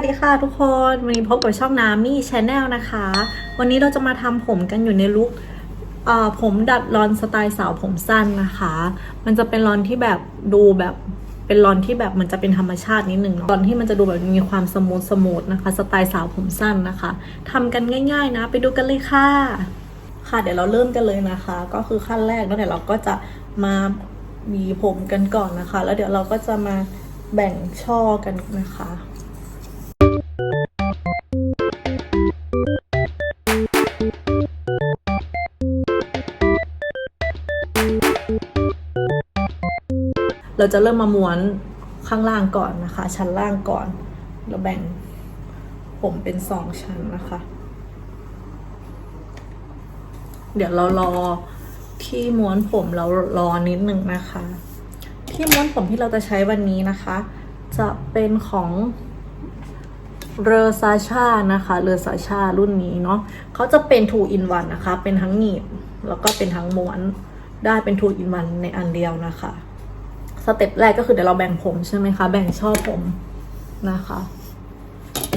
วัสดีค่ะทุกคน วันนี้พบกับช่องน้ำมี่ชาแนลนะคะ วันนี้เราจะมาทำผมกันอยู่ในลุคผมดัดรอนสไตล์สาวผมสั้นนะคะ มันจะเป็นรอนที่แบบดูแบบเป็นรอนที่แบบมันจะเป็นธรรมชาตินิดหนึ่งรอนที่มันจะดูแบบมีความสมูทสมูทนะคะ สไตล์สาวผมสั้นนะคะทำกันง่าย ๆ นะ ไปดูกันเลยค่ะ ค่ะเดี๋ยวเราเริ่มกันเลยนะคะ ก็คือขั้นแรกแล้วเดี๋ยวเราก็จะมาหวีผมกันก่อนนะคะ แล้วเดี๋ยวเราก็จะมาแบ่งช่อกันนะคะ เราจะเริ่มมาม้วนข้างล่างก่อนนะคะ ชั้นล่างก่อน เราแบ่งผมเป็นสองชั้นนะคะ เดี๋ยวเรารอที่ม้วนผมเรารอนิดหนึ่งนะคะ ที่ม้วนผมที่เราจะใช้วันนี้นะคะ จะเป็นของเรอซาชานะคะเรอซาชารุ่นนี้เนาะเขาจะเป็น 2 in 1 นะคะ เป็นทั้งหนีบ แล้วก็เป็นทั้งม้วน ได้เป็น 2 in 1 ในอันเดียวนะคะ สเต็ปแรกก็คือเดี๋ยวเราแบ่งผมใช่ไหมคะ แบ่งช่อผมนะคะ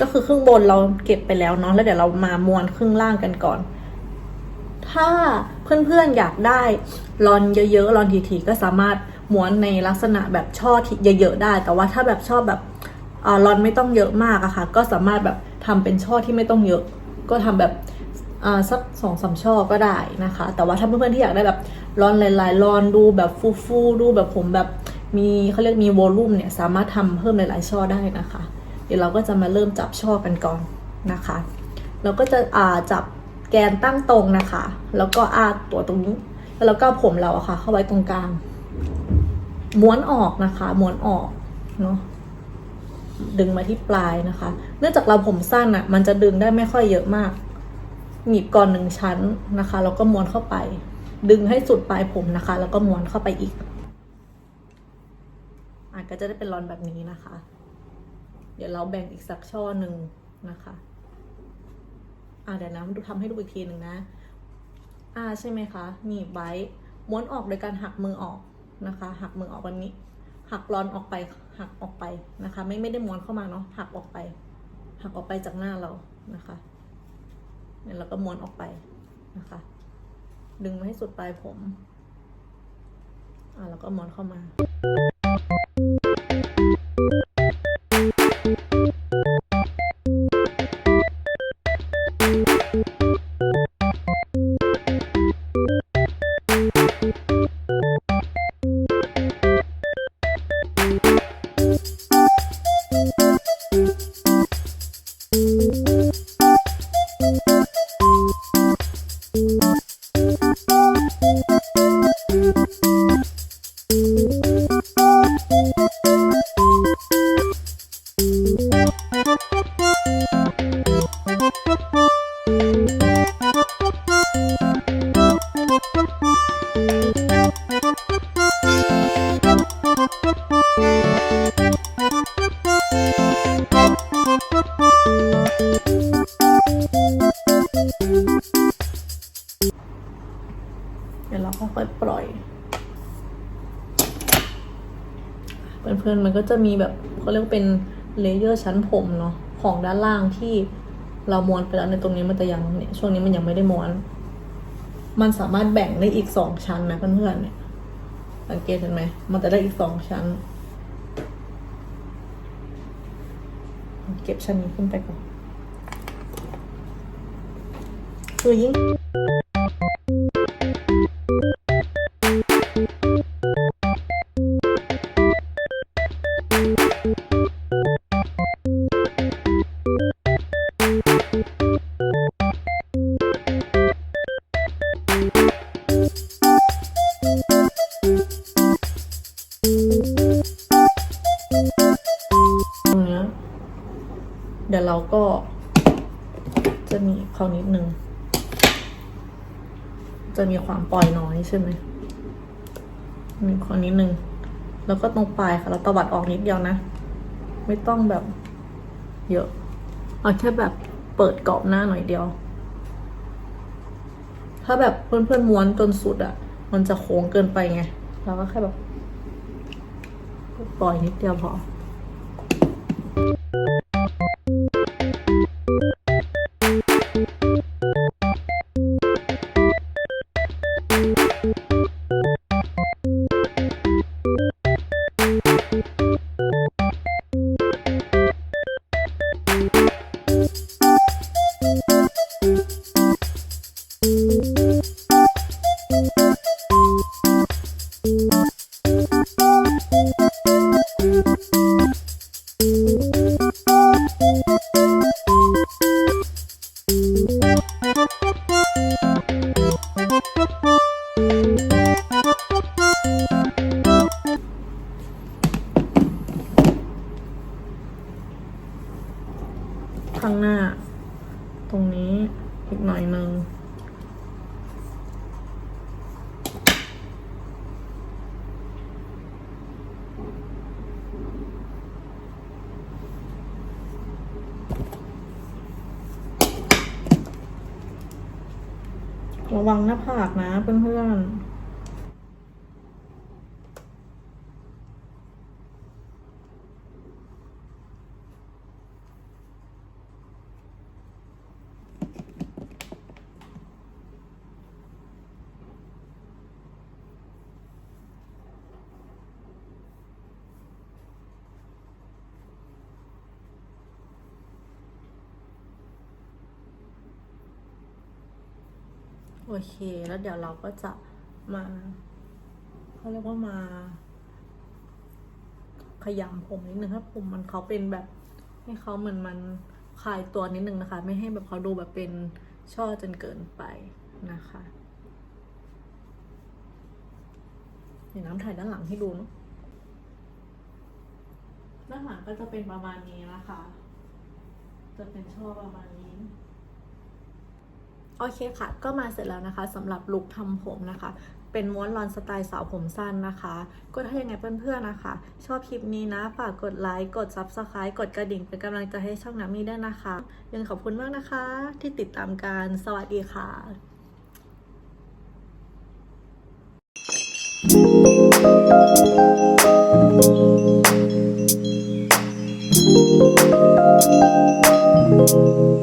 ก็คือครึ่งบนเราเก็บไปแล้วเนาะแล้วเดี๋ยวเรามาม้วนครึ่งล่างกันก่อน ถ้าเพื่อนๆอยากได้รอนเยอะๆรอนทีๆก็สามารถม้วนในลักษณะแบบช่อที่เยอะๆได้ แต่ว่าถ้าแบบชอบแบบอารอนไม่ต้องเยอะมากอะค่ะ ก็สามารถแบบทำเป็นช่อที่ไม่ต้องเยอะ ก็ทำแบบอ่าสักสองสามช่อก็ได้นะคะ แต่ว่าถ้าเพื่อนๆที่อยากได้แบบรอนหลายๆรอนดูแบบฟูๆดูแบบผมแบบ มีเขาเรียกมีวอลลุ่มเนี่ยสามารถทำเพิ่มหลายๆช่อได้นะคะ เดี๋ยวเราก็จะมาเริ่มจับช่อกันก่อนนะคะ เราก็จะอ่าจับแกนตั้งตรงนะคะ แล้วก็อาตัวตรงนี้ แล้วเราก็ผมเราอะค่ะ เข้าไว้ตรงกลาง ม้วนออกนะคะ ม้วนออกเนาะดึงมาที่ปลายนะคะ เนื่องจากเราผมสั้นอะมันจะดึงได้ไม่ค่อยเยอะมากหนีบก่อนหนึ่งชั้นนะคะ แล้วก็ม้วนเข้าไป ดึงให้สุดปลายผมนะคะ แล้วก็ม้วนเข้าไปอีก อาจก็จะได้เป็นรอนแบบนี้นะคะ เดี๋ยวเราแบ่งอีกสักช่อหนึ่งนะคะอ่าเดี๋ยวนะดูทำให้ดูอีกทีหนึ่งนะ อ่าใช่ไหมคะหนีบไว้ม้วนออกโดยการหักมือออกนะคะ หักมือออกแบบนี้ หักรอนออกไป หักออกไปนะคะ ไม่ไม่ได้ม้วนเข้ามาเนาะหักออกไป หักออกไปจากหน้าเรานะคะเนี่ยเราก็ม้วนออกไปนะคะ ดึงมาให้สุดปลายผม อ่าแล้วก็ม้วนเข้ามา เดี๋ยวเราค่อยๆปล่อย เพื่อนๆมันก็จะมีแบบเขาเรียกว่าเป็นเลเยอร์ชั้นผมเนาะของด้านล่างที่เราม้วนไปแล้วในตรงนี้มันจะยังเนี่ยช่วงนี้มันยังไม่ได้ม้วน มันสามารถแบ่งได้อีกสองชั้นนะเพื่อนๆเนี่ยสังเกตเห็นไหมมันจะได้อีกสองชั้น เก็บชั้นนี้ขึ้นไปก่อนคือยิ่ง เดี๋ยวก็ จะมีเขานิดนึง จะมีความปล่อยน้อยใช่ไหมมีเขานิดนึง แล้วก็ตรงปลายค่ะ เราตวัดออกนิดเดียวนะ ไม่ต้องแบบเยอะ เอาแค่แบบเปิดกรอบหน้าหน่อยเดียว ถ้าแบบเพื่อนๆม้วนจนสุดอะ่ะ มันจะโค้งเกินไปไง เราก็แค่แบบปล่อยนิดเดียวพอ ระวังหน้าผากนะเพื่อนๆ โอเค แล้วเดี๋ยวเราก็จะมาเขาเรียกว่ามาขยำผมนิดนึงถ้าผมมันเขาเป็นแบบให้เขาเหมือนมันคลายตัวนิดนึงนะคะ ไม่ให้แบบเขาดูแบบเป็นช่อจนเกินไปนะคะเดี๋ยวน้ำถ่ายด้านหลังให้ดูเนาะด้านหลังก็จะเป็นประมาณนี้นะคะ จะเป็นช่อประมาณนี้ โอเคค่ะ ก็มาเสร็จแล้วนะคะสำหรับลุคทำผมนะคะ เป็นม้วนรอนสไตล์สาวผมสั้นนะคะ ก็ถ้ายังไงเพื่อนๆนะคะ ชอบคลิปนี้นะ ฝากกดไลค์ กด Subscribe กดกระดิ่งเป็นกำลังใจให้ช่องน้ำนี้ด้วยนะคะ ยังขอบคุณมากนะคะ ที่ติดตามกันสวัสดีค่ะ Thank